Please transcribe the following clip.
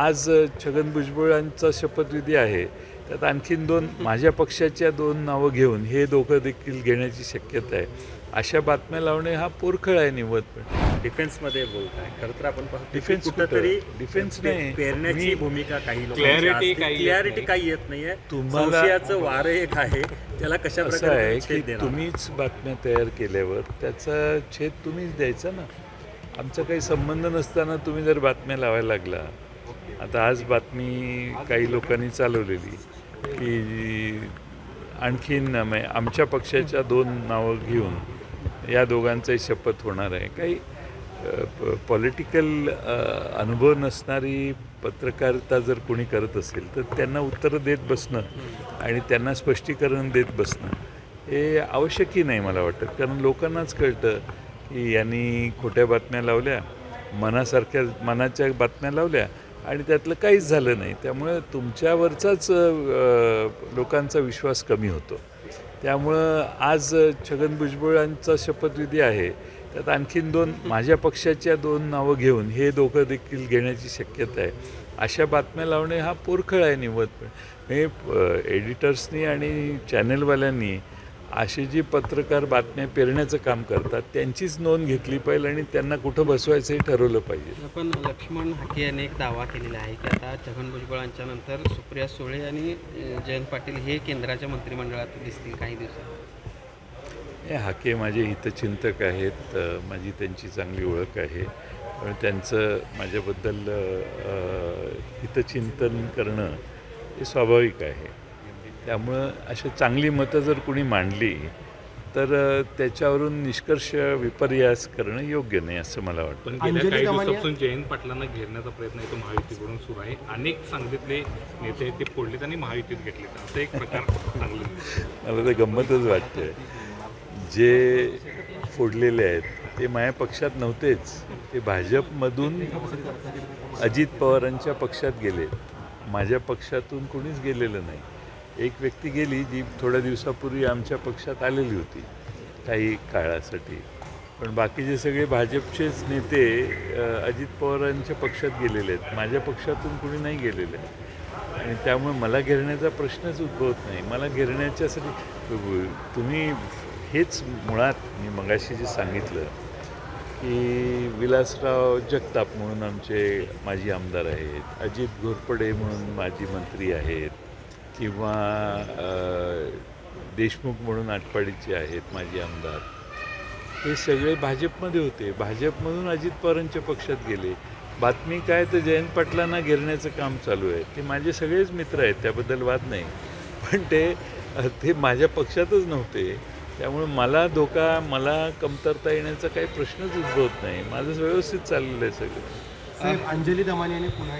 आज छगन भुजबळांचा शपथविधी आहे. त्यात आणखीन दोन माझ्या पक्षाच्या दोन नावं घेऊन हे दोघं देखील घेण्याची शक्यता आहे. अशा बातम्या लावणे हा पोरखळ आहे निवडपण डिफेन्समध्ये बोलताय. खरं तर आपण की कुठंतरी पे- नाही. पेरण्याची मी- भूमिका काही क्लॅरिटी नाही. काही येत नाहीये. तुम्हाला- वारं एक आहे. त्याला कशा प्रकारे की? तुम्हीच बातम्या तयार केल्यावर त्याचा छेद तुम्हीच द्यायचा ना. आमचा काही संबंध नसताना तुम्ही जर बातम्या लावायला लागला आता आज बातमी काही लोकांनी चालवलेली की आणखीन म्हणजे आमच्या पक्षाच्या दोन नावं घेऊन या दोघांचाही शपथ होणार आहे. काही पॉलिटिकल अनुभव नसणारी पत्रकारिता जर कोणी करत असेल तर त्यांना उत्तरं देत बसणं आणि त्यांना स्पष्टीकरण देत बसणं हे आवश्यकही नाही मला वाटत. कारण लोकांनाच कळतं की यांनी खोट्या बातम्या लावल्या मनासारख्या मनाच्या बातम्या लावल्या आणि त्यातलं काहीच झालं नाही. त्यामुळे तुमच्यावरचाच लोकांचा विश्वास कमी होतो. त्यामुळं आज छगन भुजबळांचा शपथविधी आहे. त्यात आणखीन दोन माझ्या पक्षाच्या दोन नावं घेऊन हे दोघं देखील घेण्याची शक्यता आहे. अशा बातम्या लावणे हा पोरखळ आहे निवडपण हे एडिटर्सनी आणि चॅनलवाल्यांनी अशी जी पत्रकार बातम्या पेरण्याचं काम करतात त्यांचीच नोंद घेतली पाहिजे आणि त्यांना कुठं बसवायचं हे ठरवलं पाहिजे. पण लक्ष्मण हाके यांनी एक दावा केलेला आहे की आता छगन भुजबळांच्या नंतर सुप्रिया सुळे आणि जयंत पाटील हे केंद्राच्या मंत्रिमंडळात दिसतील काही दिवसात. हे हाके माझे हितचिंतक आहेत माझी त्यांची चांगली ओळख आहे. पण त्यांचं माझ्याबद्दल हितचिंतन करणं हे स्वाभाविक आहे. त्यामुळं अशी चांगली मतं जर कुणी मांडली तर त्याच्यावरून निष्कर्ष विपर्यास करणं योग्य नाही असं मला वाटतं. पण गेल्या काही दिवसापासून जयंत पाटलांना घेरण्याचा प्रयत्न आहे तो महायुतीकडून सुरू आहे. अनेक सांगलीतले नेते आहेत ते फोडलेत आणि महायुतीत घेतलेत. असं एक प्रकार चांगलं मला तर गंमतच वाटते जे फोडलेले आहेत ते माझ्या पक्षात नव्हतेच. ते भाजपमधून अजित पवारांच्या पक्षात गेले माझ्या पक्षातून कोणीच गेलेलं नाही. एक व्यक्ती गेली जी थोड्या दिवसापूर्वी आमच्या पक्षात आलेली होती काही काळासाठी. पण बाकीचे सगळे भाजपचेच नेते अजित पवारांच्या पक्षात गेलेले आहेत. माझ्या पक्षातून कुणी नाही गेलेले आणि त्यामुळे मला घेरण्याचा प्रश्नच उद्भवत नाही. मला घेरण्याच्यासाठी तुम्ही हेच मुळात मी मगाशी जे सांगितलं की विलासराव जगताप म्हणून आमचे माजी आमदार आहेत अजित घोरपडे म्हणून माजी मंत्री आहेत किंवा देशमुख म्हणून आटपाडीचे आहेत माजी आमदार. हे सगळे भाजपमध्ये होते. भाजपमधून अजित पवारांच्या पक्षात गेले. बातमी काय तर जयंत पाटलांना घेरण्याचं काम चालू आहे. ते माझे सगळेच मित्र आहेत त्याबद्दल वाद नाही. पण ते ते माझ्या पक्षातच नव्हते. त्यामुळे मला धोका मला कमतरता येण्याचा काही प्रश्नच उद्भवत नाही. माझं व्यवस्थित चाललेलं आहे सगळं. अंजली दमानी यांनी पुन्हा